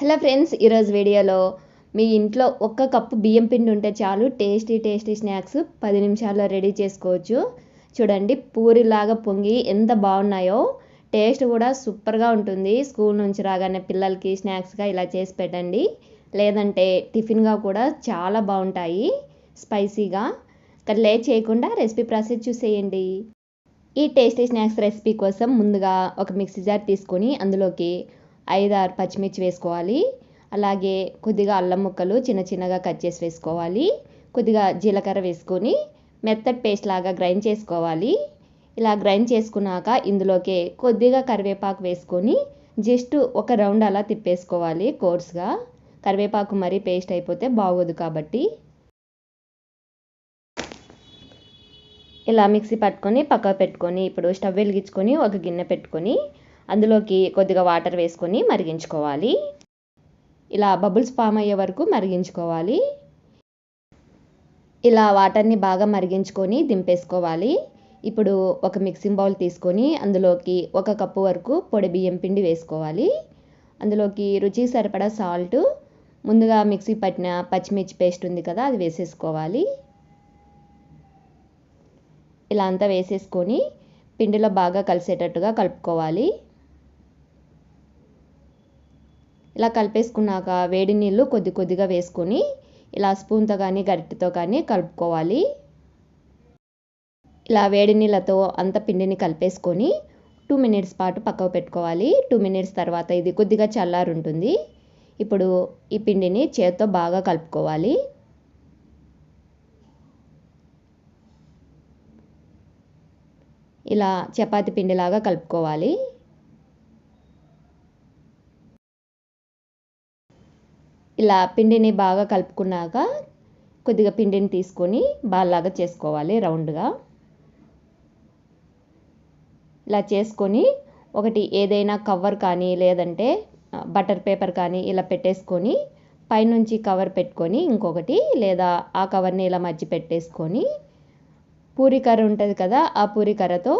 Hello friends ఈరోజు వీడియోలో మీ ఇంట్లో ఒక్క కప్పు బియ్యం పిండి ఉంటే చాలు టేస్టీ టేస్టీ స్నాక్స్ పది నిమిషాల్లో రెడీ చేసుకోవచ్చు. చూడండి పూరిలాగా పొంగి ఎంత బాగున్నాయో. టేస్ట్ కూడా సూపర్గా ఉంటుంది. స్కూల్ నుంచి రాగానే పిల్లలకి స్నాక్స్గా ఇలా చేసి పెట్టండి. లేదంటే టిఫిన్గా కూడా చాలా బాగుంటాయి స్పైసీగా. ఇక్కడ లేట్ చేయకుండా రెసిపీ ప్రాసెస్ చూసేయండి. ఈ టేస్టీ స్నాక్స్ రెసిపీ కోసం ముందుగా ఒక మిక్సీ జార్ తీసుకొని అందులోకి ఐదు ఆరు పచ్చిమిర్చి వేసుకోవాలి. అలాగే కొద్దిగా అల్లం ముక్కలు చిన్న చిన్నగా కట్ చేసి వేసుకోవాలి. కొద్దిగా జీలకర్ర వేసుకొని మెత్తటి పేస్ట్ లాగా గ్రైండ్ చేసుకోవాలి. ఇలా గ్రైండ్ చేసుకున్నాక ఇందులోకి కొద్దిగా కరివేపాకు వేసుకొని జస్ట్ ఒక రౌండ్ అలా తిప్పేసుకోవాలి కోర్స్గా. కరివేపాకు మరీ పేస్ట్ అయిపోతే బాగోదు కాబట్టి. ఇలా మిక్సీ పట్టుకొని పక్కకు పెట్టుకొని ఇప్పుడు స్టవ్ వెలిగించుకొని ఒక గిన్నె పెట్టుకొని అందులోకి కొద్దిగా వాటర్ వేసుకొని మరిగించుకోవాలి. ఇలా బబుల్స్ ఫామ్ అయ్యే వరకు మరిగించుకోవాలి. ఇలా వాటర్ని బాగా మరిగించుకొని దింపేసుకోవాలి. ఇప్పుడు ఒక మిక్సింగ్ బౌల్ తీసుకొని అందులోకి ఒక కప్పు వరకు పొడి బియ్యం పిండి వేసుకోవాలి. అందులోకి రుచి సరిపడా సాల్ట్ ముందుగా మిక్సీ పట్టిన పచ్చిమిర్చి పేస్ట్ ఉంది కదా అది వేసేసుకోవాలి. ఇలా అంతా వేసేసుకొని పిండిలో బాగా కలిసేటట్టుగా కలుపుకోవాలి. ఇలా కలిపేసుకున్నాక వేడి నీళ్ళు కొద్ది కొద్దిగా వేసుకొని ఇలా స్పూన్తో కానీ గరిటెతో కానీ కలుపుకోవాలి. ఇలా వేడి నీళ్ళతో అంత పిండిని కలిపేసుకొని టూ మినిట్స్ పాటు పక్కకు పెట్టుకోవాలి. టూ మినిట్స్ తర్వాత ఇది కొద్దిగా చల్లారు ఉంటుంది ఇప్పుడు ఈ పిండిని చేత్తో బాగా కలుపుకోవాలి. ఇలా చపాతి పిండిలాగా కలుపుకోవాలి. ఇలా పిండిని బాగా కలుపుకున్నాక కొద్దిగా పిండిని తీసుకొని బాల్లాగా చేసుకోవాలి రౌండ్గా. ఇలా చేసుకొని ఒకటి ఏదైనా కవర్ కానీ లేదంటే బటర్ పేపర్ కానీ ఇలా పెట్టేసుకొని పైనుంచి కవర్ పెట్టుకొని ఇంకొకటి లేదా ఆ కవర్ని ఇలా మధ్య పెట్టేసుకొని పూరి కర్ర ఉంటుంది కదా ఆ పూరి కర్రతో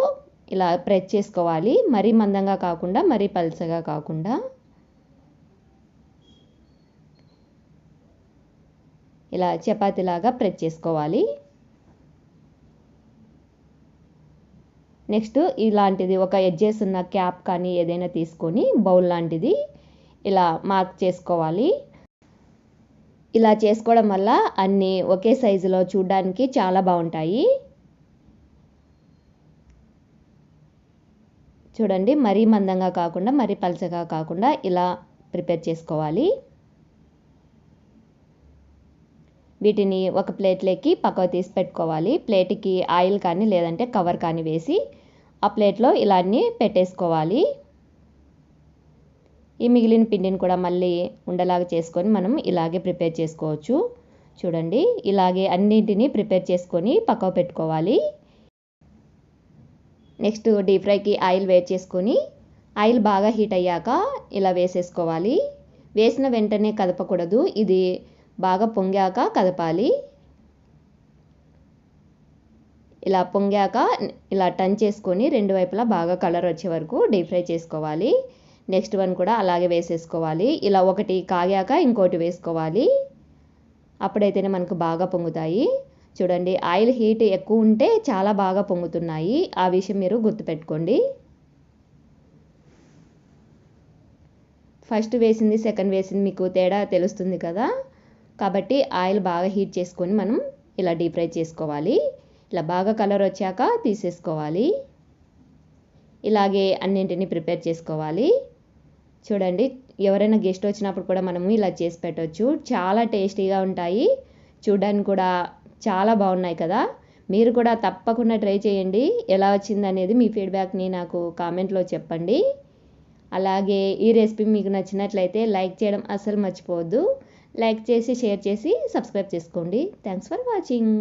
ఇలా ప్రెస్ చేసుకోవాలి. మరీ మందంగా కాకుండా మరీ పల్చగా కాకుండా. ఇలా చపాతీలాగా ప్రెస్ చేసుకోవాలి. నెక్స్ట్ ఇలాంటిది ఒక ఎడ్జెస్ ఉన్న క్యాప్ కానీ ఏదైనా తీసుకొని బౌల్ లాంటిది ఇలా మార్క్ చేసుకోవాలి. ఇలా చేసుకోవడం వల్ల అన్నీ ఒకే సైజులో చూడడానికి చాలా బాగుంటాయి. చూడండి మరీ మందంగా కాకుండా మరీ పలచగా కాకుండా ఇలా ప్రిపేర్ చేసుకోవాలి. వీటిని ఒక ప్లేట్లోకి పక్కకు తీసి పెట్టుకోవాలి. ప్లేట్కి ఆయిల్ కానీ లేదంటే కవర్ కానీ వేసి ఆ ప్లేట్లో ఇలా అన్నీ పెట్టేసుకోవాలి. ఈ మిగిలిన పిండిని కూడా మళ్ళీ ఉండలాగా చేసుకొని మనం ఇలాగే ప్రిపేర్ చేసుకోవచ్చు. చూడండి ఇలాగే అన్నింటినీ ప్రిపేర్ చేసుకొని పక్కకు పెట్టుకోవాలి. నెక్స్ట్ డీప్ ఫ్రైకి ఆయిల్ వేట్ చేసుకొని ఆయిల్ బాగా హీట్ అయ్యాక ఇలా వేసేసుకోవాలి. వేసిన వెంటనే కదపకూడదు. ఇది బాగా పొంగాక కదపాలి. ఇలా పొంగాక ఇలా టర్న్ చేసుకొని రెండు వైపులా బాగా కలర్ వచ్చే వరకు డీప్ ఫ్రై చేసుకోవాలి. నెక్స్ట్ వన్ కూడా అలాగే వేసేసుకోవాలి. ఇలా ఒకటి కాగాక ఇంకోటి వేసుకోవాలి. అప్పుడైతేనే మనకు బాగా పొంగుతాయి. చూడండి ఆయిల్ హీట్ ఎక్కువ ఉంటే చాలా బాగా పొంగుతున్నాయి. ఆ విషయం మీరు గుర్తుపెట్టుకోండి. ఫస్ట్ వేసింది సెకండ్ వేసింది మీకు తేడా తెలుస్తుంది కదా? కాబట్టి ఆయిల్ బాగా హీట్ చేసుకొని మనం ఇలా డీప్ ఫ్రై చేసుకోవాలి. ఇలా బాగా కలర్ వచ్చాక తీసేసుకోవాలి. ఇలాగే అన్నింటినీ ప్రిపేర్ చేసుకోవాలి. చూడండి ఎవరైనా గెస్ట్ వచ్చినప్పుడు కూడా మనము ఇలా చేసి పెట్టవచ్చు చాలా టేస్టీగా ఉంటాయి. చూడడానికి కూడా చాలా బాగున్నాయి కదా. మీరు కూడా తప్పకుండా ట్రై చేయండి. ఎలా వచ్చింది అనేది మీ ఫీడ్బ్యాక్ని నాకు కామెంట్లో చెప్పండి. అలాగే ఈ రెసిపీ మీకు నచ్చినట్లయితే లైక్ చేయడం అస్సలు మర్చిపోవద్దు. లైక్ చేసి షేర్ చేసి సబ్స్క్రైబ్ చేసుకోండి. Thanks for watching